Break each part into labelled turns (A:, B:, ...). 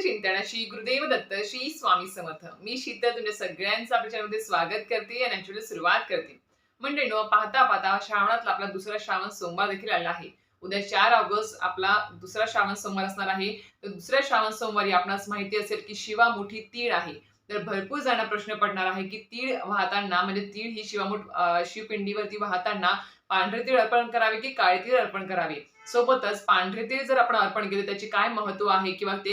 A: चिंतन श्री गुरुदेव दत्त श्री स्वामी समर्थ. मी शीतल तुमच्या सगळ्यांचं आपल्या चॅनलमध्ये स्वागत करते आणि ऍक्च्युली सुरुवात करते. मंडळीनो पाहता पाहता श्रावणातला आपला दुसरा श्रावण सोमवार देखील आला आहे. उद्या चार ऑगस्ट आपला दुसरा श्रावण सोमवार असणार आहे. तर दुसऱ्या श्रावण सोमवारी आपणास माहिती असेल की शिवा मोठी तीळ आहे. तर भरपूर जणांना प्रश्न पडणार आहे की तीळ वाहताना म्हणजे तीळ ही शिवामूठ शिवपिंडीवरती वाहताना पांढरे तीळ अर्पण करावे की काळे तीळ अर्पण करावे? सोबतच पांढरे तीळ जर आपण अर्पण केले त्याचे काय महत्त्व आहे किंवा ते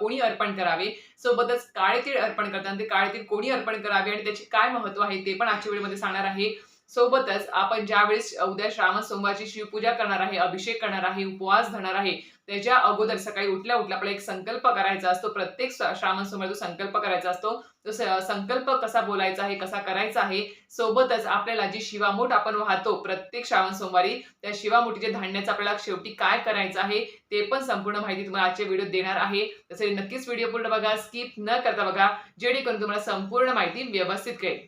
A: कोणी अर्पण करावे? सोबतच काळे तीळ अर्पण करताना ते काळे तीळ कोणी अर्पण करावे आणि त्याचे काय महत्त्व आहे ते पण आजच्या व्हिडिओमध्ये सांगणार आहे. सोबतच आपण ज्यावेळेस उद्या श्रावण सोमवारची शिवपूजा करणार आहे अभिषेक करणार आहे उपवास धरणार आहे त्याच्या अगोदर सकाळी उठल्या उठल्या आपला एक संकल्प करायचा असतो. प्रत्येक श्रावण सोमवार जो संकल्प करायचा असतो तो संकल्प कसा बोलायचा आहे कसा करायचा आहे सोबतच आपल्याला जी शिवामूठ आपण वाहतो प्रत्येक श्रावण सोमवारी त्या शिवामुठीचे धान्याचं आपल्याला शेवटी काय करायचं आहे ते पण संपूर्ण माहिती तुम्हाला आजच्या व्हिडिओ देणार आहे. तसे नक्कीच व्हिडिओ पूर्ण बघा स्किप न करता बघा जेणेकरून तुम्हाला संपूर्ण माहिती व्यवस्थित कळेल.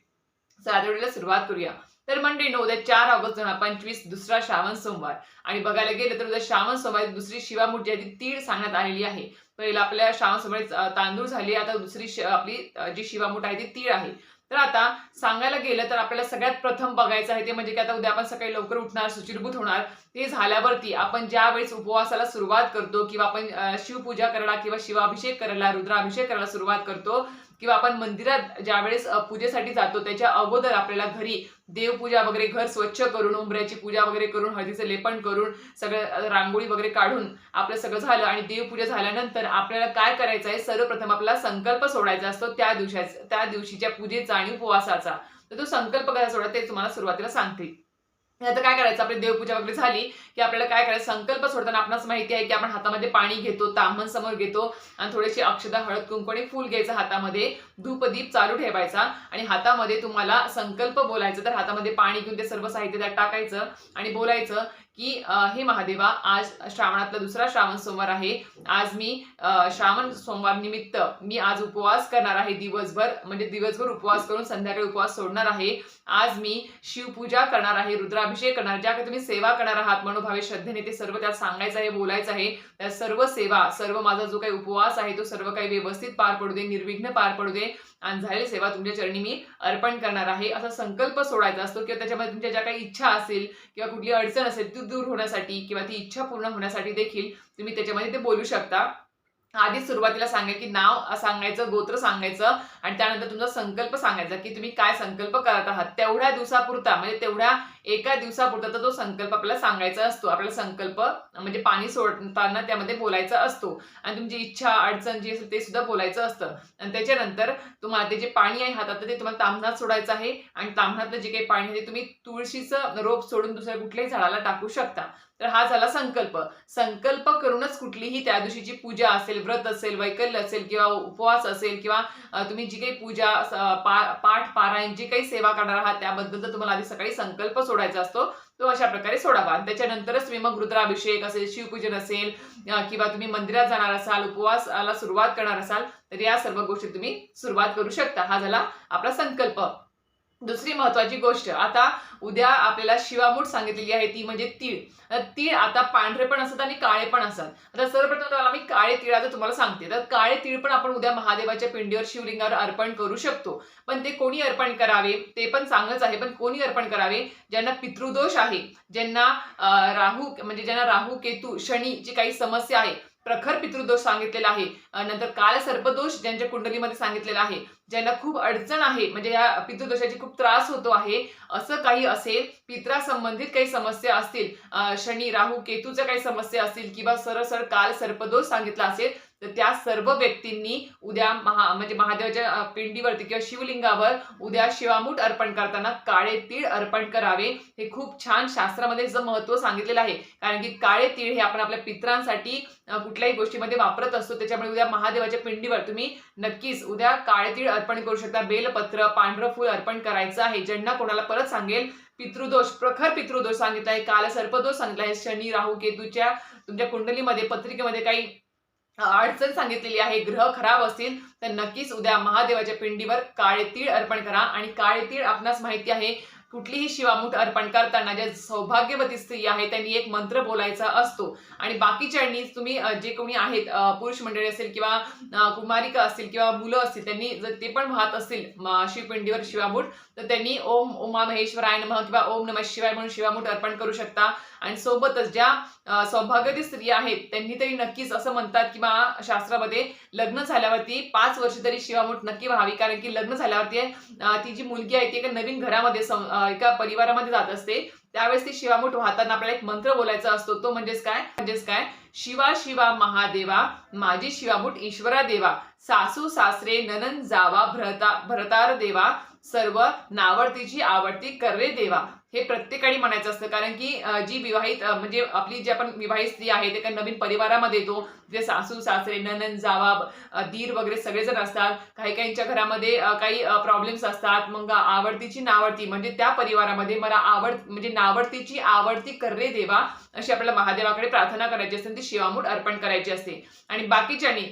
A: चला व्हिडिओला सुरुवात करूया. तर मंडळी उद्या चार ऑगस्ट दोन हजार पंचवीस दुसरा श्रावण सोमवार. आणि बघायला गेलं तर उद्या श्रावण सोमवार दुसरी शिवामूर्ती आहे ती तीळ सांगण्यात आलेली आहे. पहिला आपल्या श्रावण सोमवारी तांदूळ झाली आता दुसरी आपली जी शिवामूठ आहे ती तीळ आहे. तर आता सांगायला गेलं तर आपल्याला सगळ्यात प्रथम बघायचं आहे ते म्हणजे की आता उद्या आपण सकाळी लवकर उठणार सुचिरभूत होणार. ते झाल्यावरती आपण ज्या वेळेस उपवासाला सुरुवात करतो किंवा आपण शिवपूजा करायला किंवा शिवाभिषेक करायला रुद्राभिषेक करायला सुरुवात करतो किंवा आपण मंदिरात ज्यावेळेस पूजेसाठी जातो त्याच्या अगोदर आपल्याला घरी देवपूजा वगैरे घर स्वच्छ करून उंबऱ्याची पूजा वगैरे करून हळदीचं लेपन करून सगळं रांगोळी वगैरे काढून आपलं सगळं झालं आणि देवपूजा झाल्यानंतर आपल्याला काय करायचं आहे सर्वप्रथम आपला संकल्प सोडायचा असतो त्या दिवसाचा त्या दिवशीच्या पूजेचा आणि उपवासाचा. तर तो संकल्प कसा सोडा ते तुम्हाला सुरुवातीला सांगते. आता काय करायचं? आपली देवपूजा वगैरे झाली की आपल्याला काय करायचं? संकल्प सोडताना आपणास माहिती आहे की आपण हातामध्ये पाणी घेतो तांबण समोर घेतो आणि थोडीशी अक्षदा हळद कुंकू आणि फूल घ्यायचं हातामध्ये. धूपदीप चालू ठेवायचा आणि हातामध्ये तुम्हाला संकल्प बोलायचं. तर हातामध्ये पाणी घेऊन ते सर्व साहित्य त्यात टाकायचं आणि बोलायचं की हे महादेवा आज श्रावणातला दुसरा श्रावण सोमवार आहे. आज मी श्रावण सोमवार निमित्त मी आज उपवास करणार आहे दिवसभर. म्हणजे दिवसभर उपवास करून संध्याकाळी उपवास सोडणार आहे. आज मी शिवपूजा करणार आहे रुद्राभिषेक करणार ज्या काही तुम्ही सेवा करणार आहात मनोभावे श्रद्धेने ते सर्व त्यात सांगायचं आहे बोलायचं आहे. त्या सर्व सेवा सर्व माझा जो काही उपवास आहे तो सर्व काही व्यवस्थित पार पडू दे निर्विघ्न पार पडू दे. आणि झालेली सेवा तुमच्या चरणी मी अर्पण करणार आहे. असा संकल्प सोडायचा असतो किंवा त्याच्यामध्ये तुमच्या ज्या काही इच्छा असेल किंवा कुठली अडचण असेल ती दूर होण्यासाठी किंवा ती इच्छा पूर्ण होण्यासाठी देखील तुम्ही त्याच्यामध्ये ते बोलू शकता. आधी सुरुवातीला सांगेल की नाव सांगायचं गोत्र सांगायचं आणि त्यानंतर तुमचा संकल्प सांगायचा की तुम्ही काय संकल्प करत आहात? तेवढ्या दिवसापुरता म्हणजे तेवढ्या एका दिवसापुरता तर तो संकल्प आपल्याला सांगायचा असतो. आपल्याला संकल्प म्हणजे पाणी सोडताना त्यामध्ये बोलायचा असतो. आणि तुमची इच्छा अडचण जी असेल ते सुद्धा बोलायचं असतं. आणि त्याच्यानंतर तुम्हाला ते जे पाणी आहे हातात ते तुम्हाला तांबणात सोडायचं आहे. आणि तांबणातलं जे काही पाणी आहे ते तुम्ही तुळशीचं रोप सोडून दुसऱ्या कुठल्याही झाडाला टाकू शकता. तर हा झाला संकल्प. संकल्प करूनच कुठलीही त्या दिवशीची पूजा असेल व्रत असेल वैकल्य असेल किंवा उपवास असेल किंवा तुम्ही जी काही पूजा पाठ पारायण जी काही सेवा करणार आहात त्याबद्दलचा तुम्हाला आधी सकाळी संकल्प सोडायचा असतो. तो अशा प्रकारे सोडावा. आणि त्याच्यानंतरच तुम्ही मग रुद्राभिषेक असेल शिवपूजन असेल किंवा तुम्ही मंदिरात जाणार असाल उपवासाला सुरुवात करणार असाल तर या सर्व गोष्टी तुम्ही सुरुवात करू शकता. हा झाला आपला संकल्प. दुसरी महत्वाची गोष्ट आता उद्या आपल्याला शिवामूठ सांगितलेली आहे ती म्हणजे तीळ. तीळ आता पांढरे पण असतात आणि काळे पण असतात. आता सर्वप्रथम तुम्हाला मी काळे तिळाचं तुम्हाला सांगते. तर काळे तीळ पण आपण उद्या महादेवाच्या पिंडीवर शिवलिंगावर अर्पण करू शकतो. पण ते कोणी अर्पण करावे? ते पण चांगलंच आहे पण कोणी अर्पण करावे? ज्यांना पितृदोष आहे ज्यांना राहू म्हणजे ज्यांना राहू केतू शनी जी काही समस्या आहे प्रखर पितृदोष सांगितलेला आहे. नंतर काल सर्पदोष ज्यांच्या कुंडलीमध्ये सांगितलेला आहे. ज्यांना खूप अडचण आहे म्हणजे या पितृदोषाची खूप त्रास होतो आहे असं काही असेल पित्रा संबंधित काही समस्या असतील शनी राहू केतूच्या काही समस्या असतील किंवा सरसर काल सर्पदोष सांगितला असेल तर त्या सर्व व्यक्तींनी उद्या महा म्हणजे महादेवाच्या पिंडीवरती किंवा शिवलिंगावर उद्या शिवामूठ अर्पण करताना काळे तीळ अर्पण करावे. हे खूप छान शास्त्रामध्ये जर महत्त्व सांगितलेलं आहे. कारण की काळे तीळ हे आपण आपल्या पित्रांसाठी कुठल्याही गोष्टीमध्ये वापरत असतो. त्याच्यामुळे उद्या महादेवाच्या पिंडीवर तुम्ही नक्कीच उद्या काळे तीळ अर्पण करू शकता. बेलपत्र पांढरं फूल अर्पण करायचं आहे. ज्यांना कोणाला परत सांगेल पितृदोष प्रखर पितृदोष सांगितला आहे काल सर्पदोष सांगितला आहे शनी राहू केतूच्या तुमच्या कुंडलीमध्ये पत्रिकेमध्ये काही अडचण सांगितलेली आहे. ग्रह खराब असतील तर नक्कीच उद्या महादेवाच्या पिंडीवर काळे तीळ अर्पण करा. आणि काळे तीळ आपणास माहिती आहे कुठलीही शिवामूठ अर्पण करताना ज्या सौभाग्यवती स्त्री आहे त्यांनी एक मंत्र बोलायचा असतो. आणि बाकीच्यांनी तुम्ही जे कोणी आहेत पुरुष मंडळी असेल किंवा कुमारिका असतील किंवा मुलं असतील त्यांनी जर ते पण वाहत असतील शिवपिंडीवर शिवामूठ तर त्यांनी ओम उमा महेश्वराय नमः किंवा ओम नमः शिवाय म्हणून शिवामूठ अर्पण करू शकता. आणि सोबतच ज्या सौभाग्यवती स्त्रिया आहेत त्यांनी तरी नक्कीच असं म्हणतात किंवा शास्त्रामध्ये लग्न झाल्यावरती पाच वर्ष तरी शिवामूठ नक्की व्हावी कारण की लग्न झाल्यावरती ती जी मुलगी आहे ती एका नवीन घरामध्ये एका परिवारामध्ये जात असते. त्यावेळेस ती शिवामूठ वाहताना आपल्याला एक मंत्र बोलायचा असतो. तो म्हणजेच काय? म्हणजेच काय? शिवा शिवा महादेवा माझी शिवामूठ ईश्वरा देवा सासू सासरे ननन जावा भरता भरतार देवा सर्व नावडतीची आवडती कर्रे देवा. हे प्रत्येकाने म्हणायचं असतं. कारण की जी विवाहित म्हणजे आपली जी आपण विवाहित स्त्री आहे ते काही नवीन परिवारामध्ये येतो. जे सासू सासरे ननन जावा दीर वगैरे सगळेजण असतात. काही काहींच्या घरामध्ये काही प्रॉब्लेम्स असतात. मग आवडतीची नावडती म्हणजे त्या परिवारामध्ये मला आवड म्हणजे नावडतीची आवडती कर्रे देवा अशी आपल्याला महादेवाकडे प्रार्थना करायची असते ती शिवामूठ अर्पण करायची असते. आणि बाकीच्यांनी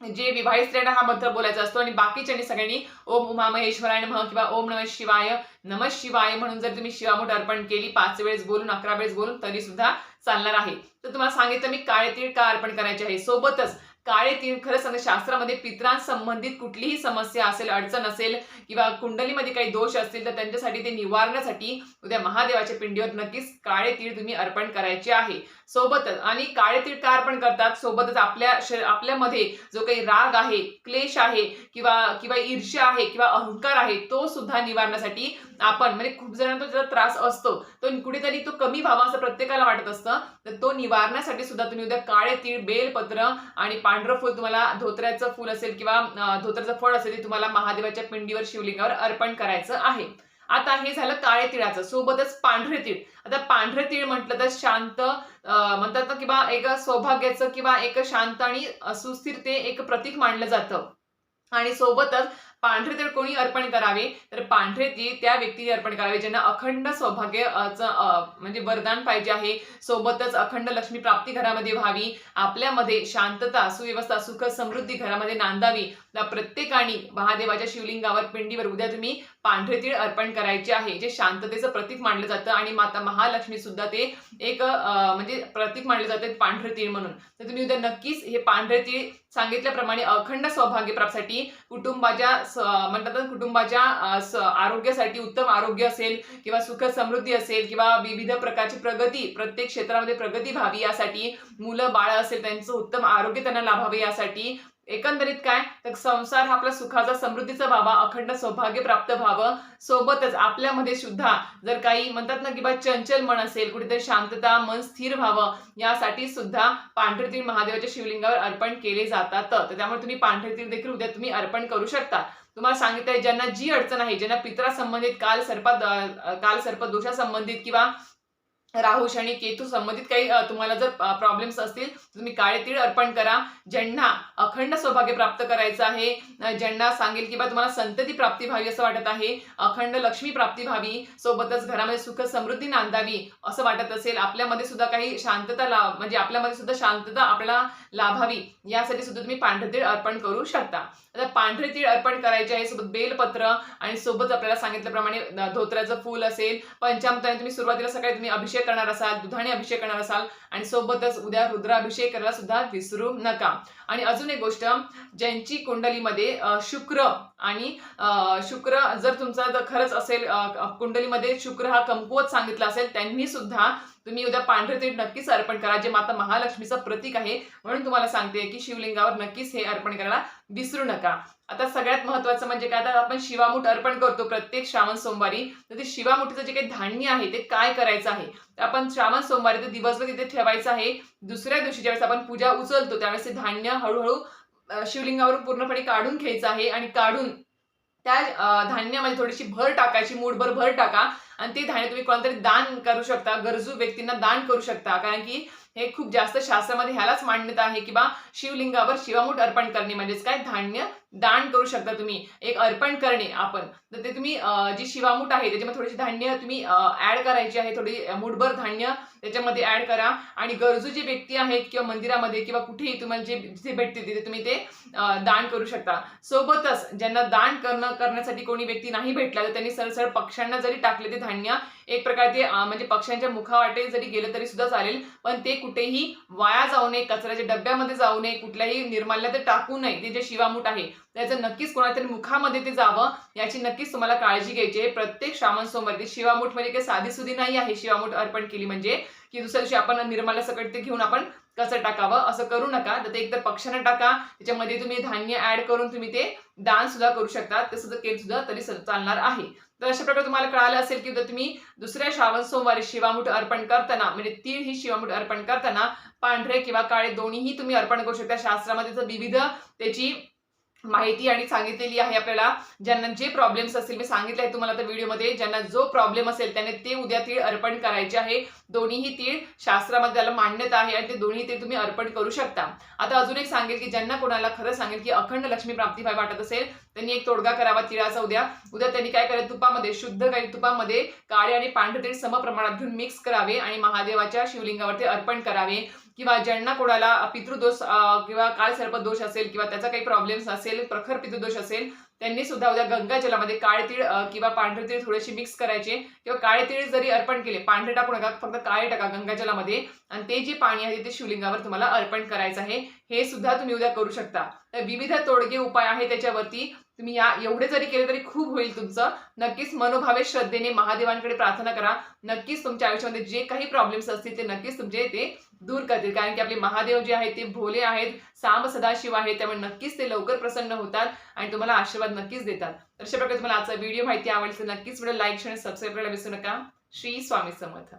A: जे विवाहित स्त्रियांना हा मंत्र बोलायचा असतो आणि बाकीच्यांनी सगळ्यांनी ओम उमा महेश्वराय नमः किंवा ओम नमः शिवाय नमः शिवाय म्हणून जर तुम्ही शिवामुठ अर्पण केली पाच वेळेस बोलून अकरा वेळेस बोलून तरी सुद्धा चालणार आहे. तर तुम्हाला सांगितलं मी काळे तीळ का अर्पण करायचे आहे? सोबतच काळे तीळ खरं सांगते शास्त्रामध्ये पित्रांसंबंधित कुठलीही समस्या असेल अडचण असेल किंवा कुंडलीमध्ये काही दोष असतील तर त्यांच्यासाठी ते निवारण्यासाठी उद्या महादेवाच्या पिंडीवर नक्कीच काळे तीळ तुम्ही अर्पण करायचे आहे. सोबतच. आणि काळे तीळ तयार पण करतात. सोबतच आपल्या श- आपल्यामध्ये जो काही राग आहे क्लेश आहे किंवा किंवा ईर्ष्या आहे किंवा अहंकार आहे तो सुद्धा निवारण्यासाठी आपण म्हणजे खूप जणांना ज्याचा त्रास असतो. तो कुठेतरी तो कमी व्हावा असं प्रत्येकाला वाटत असतं. तर तो निवारण्यासाठी सुद्धा तुम्ही उद्या काळे तीळ बेलपत्र आणि पांढरं फुल तुम्हाला धोत्र्याचं फुल असेल किंवा धोत्र्याचं फळ असेल ते तुम्हाला महादेवाच्या पिंडीवर शिवलिंगावर अर्पण करायचं आहे. आता हे झालं काळे तिळाचं. सोबतच पांढरे तीळ. आता पांढरे तीळ म्हटलं तर शांत म्हणतात किंवा एक सौभाग्याचं किंवा एक शांत आणि सुस्थिरते एक प्रतीक मानलं जातं. आणि सोबतच पांढरे तीळ कोणी अर्पण करावे तर पांढरे तीळ त्या व्यक्तीने अर्पण करावे ज्यांना अखंड सौभाग्य चं, म्हणजे वरदान पाहिजे आहे सोबतच अखंड लक्ष्मी प्राप्ती घरामध्ये व्हावी आपल्यामध्ये शांतता सुव्यवस्था सुख समृद्धी घरामध्ये नांदावी त्या प्रत्येकाने महादेवाच्या शिवलिंगावर पिंडीवर उद्या तुम्ही पांढरे तीळ अर्पण करायचे आहे जे शांततेचं प्रतीक मानलं जातं आणि माता महालक्ष्मी सुद्धा ते एक म्हणजे प्रतीक मानले जाते पांढरे तीळ म्हणून. तर तुम्ही उद्या नक्कीच हे पांढरे तीळ सांगितल्याप्रमाणे अखंड सौभाग्य प्राप्तीसाठी कुटुंबाच्या म्हणतात कुटुंबाच्या आरोग्यासाठी उत्तम आरोग्य असेल किंवा सुख समृद्धी असेल किंवा विविध प्रकारची प्रगती प्रत्येक क्षेत्रामध्ये प्रगती व्हावी यासाठी मुलं बाळ असेल त्यांचं उत्तम आरोग्य त्यांना लाभावे यासाठी एकंदरीत काय? तर संसार हा आपला सुखाचा समृद्धीचा व्हावा अखंड सौभाग्य प्राप्त व्हावं. सोबतच आपल्यामध्ये सुद्धा जर काही म्हणतात ना की बा चंचल मन असेल कुठेतरी शांतता मन स्थिर व्हावं यासाठी सुद्धा पांढरे तीळ महादेवाच्या शिवलिंगावर अर्पण केले जातात. तर त्यामुळे तुम्ही पांढरे तीळ देखील उद्या तुम्ही अर्पण करू शकता. तुम्हाला सांगितलंय ज्यांना जी अडचण आहे ज्यांना पित्रा संबंधित काल सर्प काल सर्प दोषा संबंधित किंवा राहू शनी केतू संबंधित काही तुम्हाला जर प्रॉब्लेम्स असतील तुम्ही काळे तीळ अर्पण करा. ज्यांना अखंड सौभाग्य प्राप्त करायचं आहे ज्यांना सांगेल की बा तुम्हाला संतती प्राप्ती व्हावी असं वाटत आहे अखंड लक्ष्मी प्राप्ती व्हावी सोबतच घरामध्ये सुख समृद्धी नांदावी असं वाटत असेल आपल्यामध्ये सुद्धा काही शांतता ला म्हणजे आपल्यामध्ये सुद्धा शांतता आपल्याला लाभावी यासाठी सुद्धा तुम्ही पांढरे तीळ अर्पण करू शकता. आता पांढरे तीळ अर्पण करायचे आहे सोबत बेलपत्र आणि सोबत आपल्याला सांगितल्याप्रमाणे धोत्र्याचं फूल असेल पंचामताने तुम्ही सुरुवातीला सकाळी तुम्ही अभिषेक करणार असाल दुधाने अभिषेक करणार असाल आणि सोबतच उद्या रुद्राभिषेक करायला सुद्धा विसरू नका. आणि अजून एक गोष्ट ज्यांची कुंडलीमध्ये शुक्र आणि शुक्र जर तुमचा जर खरंच असेल कुंडलीमध्ये शुक्र हा कमकुवत सांगितला असेल त्यांनी सुद्धा तुम्ही उद्या पांढरे तीळ नक्कीच अर्पण करा जे माता महालक्ष्मीचं प्रतीक आहे. म्हणून तुम्हाला सांगते की शिवलिंगावर नक्कीच हे अर्पण करायला विसरू नका. आता सगळ्यात महत्वाचं म्हणजे काय? आता आपण शिवामूठ अर्पण करतो प्रत्येक श्रावण सोमवारी. तर ते शिवामुठीचं जे काही धान्य आहे ते काय करायचं आहे? तर आपण श्रावण सोमवारी ते दिवसभर तिथे ठेवायचं आहे. दुसऱ्या दिवशी ज्यावेळेस आपण पूजा उचलतो त्यावेळेस ते धान्य हळूहळू शिवलिंगावरून पूर्णपणे काढून घ्यायचं आहे आणि काढून त्या धान्यामध्ये थोडीशी भर टाकायची मूठभर भर टाका आणि ते धान्य तुम्ही कोणतरी दान करू शकता गरजू व्यक्तींना दान करू शकता. कारण की हे खूप जास्त शास्त्रामध्ये ह्यालाच मान्यता आहे की बा शिवलिंगावर शिवामूठ अर्पण करणे म्हणजेच काय? धान्य दान करू शकता तुम्ही. एक अर्पण करणे आपण. तर ते तुम्ही जी शिवामूठ आहे त्याच्यामध्ये थोडीशी धान्य तुम्ही ॲड करायची आहे थोडी मूठभर धान्य त्याच्यामध्ये ऍड करा. आणि गरजू जे व्यक्ती आहेत किंवा मंदिरामध्ये किंवा कुठेही तुम्हाला जे जिथे भेटते तिथे तुम्ही ते दान करू शकता. सोबतच ज्यांना दान करणं करण्यासाठी कोणी व्यक्ती नाही भेटला तर त्यांनी सरळ पक्ष्यांना जरी टाकले ते धान्य एक प्रकारे ते म्हणजे पक्ष्यांच्या मुखावाटे जरी गेलं तरी सुद्धा चालेल. पण ते कुठेही वाया जाऊ नये कचऱ्याच्या डब्यामध्ये जाऊ नये कुठल्याही निर्माल्यात ते टाकू नये. ते जे शिवामूठ आहे त्याचं नक्कीच कोणातरी मुखामध्ये ते जावं याची नक्कीच तुम्हाला काळजी घ्यायची आहे. प्रत्येक श्रावण सोमवारी शिवामूठ म्हणजे काही साधी सुधी नाही आहे. शिवामूठ अर्पण केली म्हणजे की दुसऱ्या दिवशी आपण निर्माला सकट ते घेऊन आपण कसं टाकावं असं करू नका. तर ते एकतर पक्ष्यांना टाका त्याच्यामध्ये तुम्ही धान्य ऍड करून तुम्ही ते दान सुद्धा करू शकता. तसं जर केलं सुद्धा तरी चालणार आहे. तर अशा प्रकारे तुम्हाला कळालं असेल की जर तुम्ही दुसऱ्या श्रावण सोमवारी शिवामूठ अर्पण करताना म्हणजे तीळ ही शिवामूठ अर्पण करताना पांढरे किंवा काळे दोन्हीही तुम्ही अर्पण करू शकता. शास्त्रामध्ये तर विविध त्याची माहिती आणि सांगितलेली आहे आपल्याला. ज्यांना जे प्रॉब्लेम्स असतील मी सांगितलं आहे तुम्हाला त्या व्हिडिओमध्ये ज्यांना जो प्रॉब्लेम असेल त्याने ते उद्या तीळ अर्पण करायचे आहे. दोन्हीही तीळ शास्त्रामध्ये त्याला मान्यता आहे आणि ते दोन्ही तीळ तुम्ही अर्पण करू शकता. आता अजून एक सांगेल की ज्यांना कोणाला खरं सांगेल की अखंड लक्ष्मी प्राप्ती व्हाय वाटत असेल त्यांनी एक तोडगा करावा तिळाचा उद्या. उद्या त्यांनी काय करायचं तुपामध्ये शुद्ध काही तुपामध्ये काळे आणि पांढरे तीळ सम प्रमाणात घेऊन मिक्स करावे आणि महादेवाच्या शिवलिंगावरती अर्पण करावे. किंवा ज्यांना कोणाला पितृदोष किंवा काळ सर्प दोष असेल किंवा त्याचा काही प्रॉब्लेम्स असेल प्रखर पितृदोष असेल त्यांनी सुद्धा उद्या गंगा जलामध्ये काळे तीळ किंवा पांढरे तीळ थोडेसे मिक्स करायचे किंवा काळे तीळ जरी अर्पण केले पांढरे टाकू नका फक्त काळे टाका गंगा जलामध्ये. आणि ते जे पाणी आहे ते शिवलिंगावर तुम्हाला अर्पण करायचं आहे. हे सुद्धा तुम्ही उद्या करू शकता. तर विविध तोडगे उपाय आहे त्याच्यावरती. तुम्ही या एवढे जरी केले तरी खूप होईल तुमचं. नक्कीच मनोभावे श्रद्धेने महादेवांकडे प्रार्थना करा. नक्कीच तुमच्या आयुष्यामध्ये जे काही प्रॉब्लेम्स असतील ते नक्कीच तुमचे ते दूर करतील. कारण की आपले महादेव जे आहेत ते भोले आहेत. सांब सदाशिव आहेत. त्यामुळे नक्कीच ते लवकर प्रसन्न होतात. आणि तुम्हाला आशीर्वाद नक्कीच देतात. तर अशा प्रकारे तुम्हाला आजचा व्हिडिओ माहिती आवडली तर नक्कीच व्हिडिओ लाईक आणि सबस्क्राईब करायला विसरू नका. श्री स्वामी समर्थ.